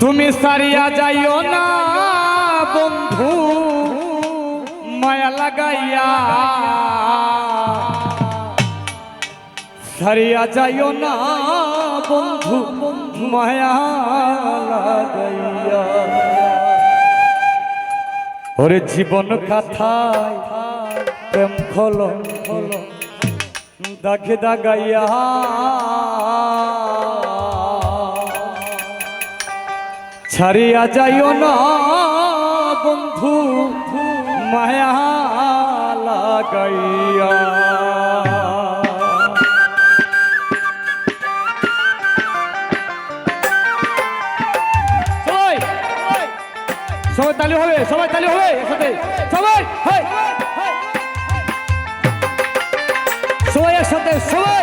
তুমি সারিয়া যাইও না, বন্ধু। মায়া লাগাইয়া। সারিয়া যাইও না, বন্ধু। মায়া লাগাইয়া। ওরে জীবন কথায় প্রেম খোলো দাগে দাগাইয়া। ছাড়িয়া যাইও না, বন্ধু। মায়া লাগাইয়া। সবাই তালি হবে, সবাই তালি হবে একসাথে। সবাই সবাই একসাথে, সবাই।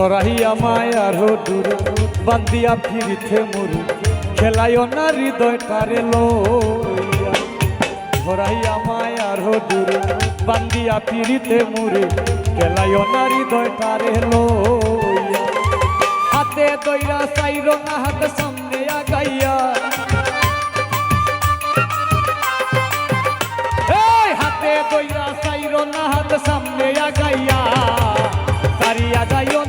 ছড়াইয়া মায়ার দূর বান্দিয়া ফিরিতে মরু। খেলাইও না হৃদয়টারে লইয়া। ছড়াইয়া মায়ার দূর বান্দিয়া ফিরিতে মরে। খেলাইও না হৃদয়টারে লইয়া। হাতে দইরা চাইর না হাত সামনে আগাইয়া। দইরা চাইর না হাত সামনে আগাইয়া। সারিয়া যাইও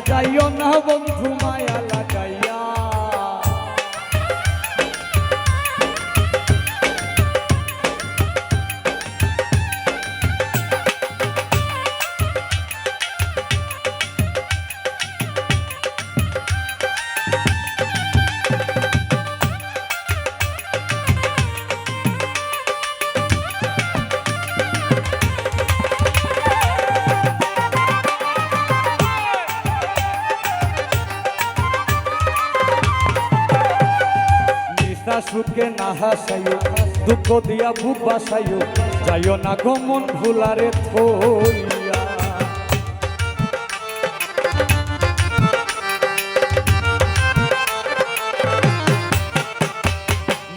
যাইও না বন্ধু মায়া লাগাইয়া না হাসাইও, দুঃখ দিয়া বুক বাসাইও, যাইও না গমন ভুলারে থইয়া।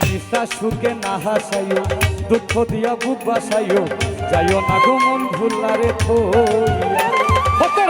নিশা সুখে না হাসাইও, দুঃখ দিয়া বুক বাসাইও, যাইও না গমন ভুলারে থইয়া। হতর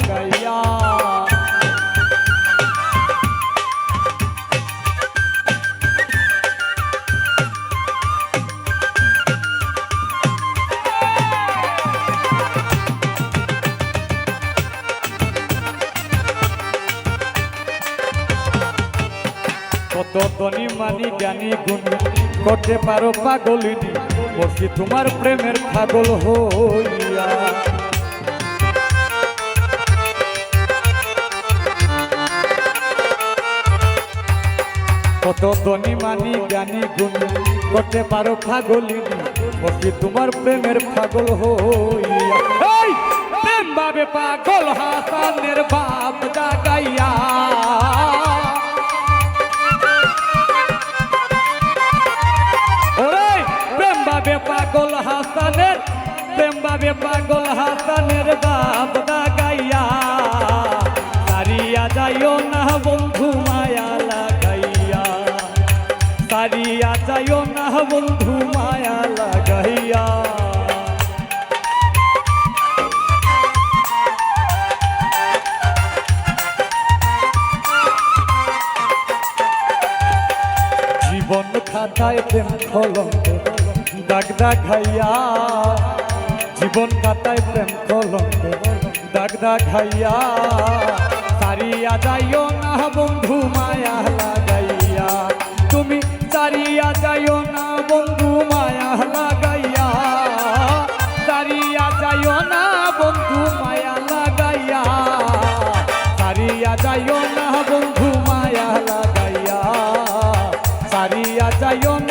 কত ধনী মানি জ্ঞানী গুণী, করতে পারো পাগলিনী, বসি তোমার প্রেমের পাগল হইয়া। কত ধনী মানি জ্ঞানী গুণী, করতে পারো পাগলিনী, বসি তোমার প্রেমের পাগল হইয়া। প্রেম বাবে পাগল হাসানের বাপ জাগাইয়া বাবে পাগল হাসানের, প্রেম বাবে পাগল হাসানের বাপ দা গাইয়া সারিয়া যাইও না বন্ধু মায়া লাগাইয়া। সারিয়া যাইও না বন্ধু মায়া লাগাইয়া। জীবন খাতায় প্রেম খলঙ্ক দাগ দাগ খাইয়া জীবন কাটায় প্রেম কলঙ্কে। দাগ দাগ খাইয়া সারিয়া যাইও না বন্ধু, মায়া লাগাইয়া। তুমি সারিয়া যাইও না বন্ধু, মায়া লাগাইয়া। সারিয়া যাইও না বন্ধু, মায়া লাগাইয়া। সারিয়া যাইও না বন্ধু, মায়া লাগাইয়া। সারিয়া যাইও না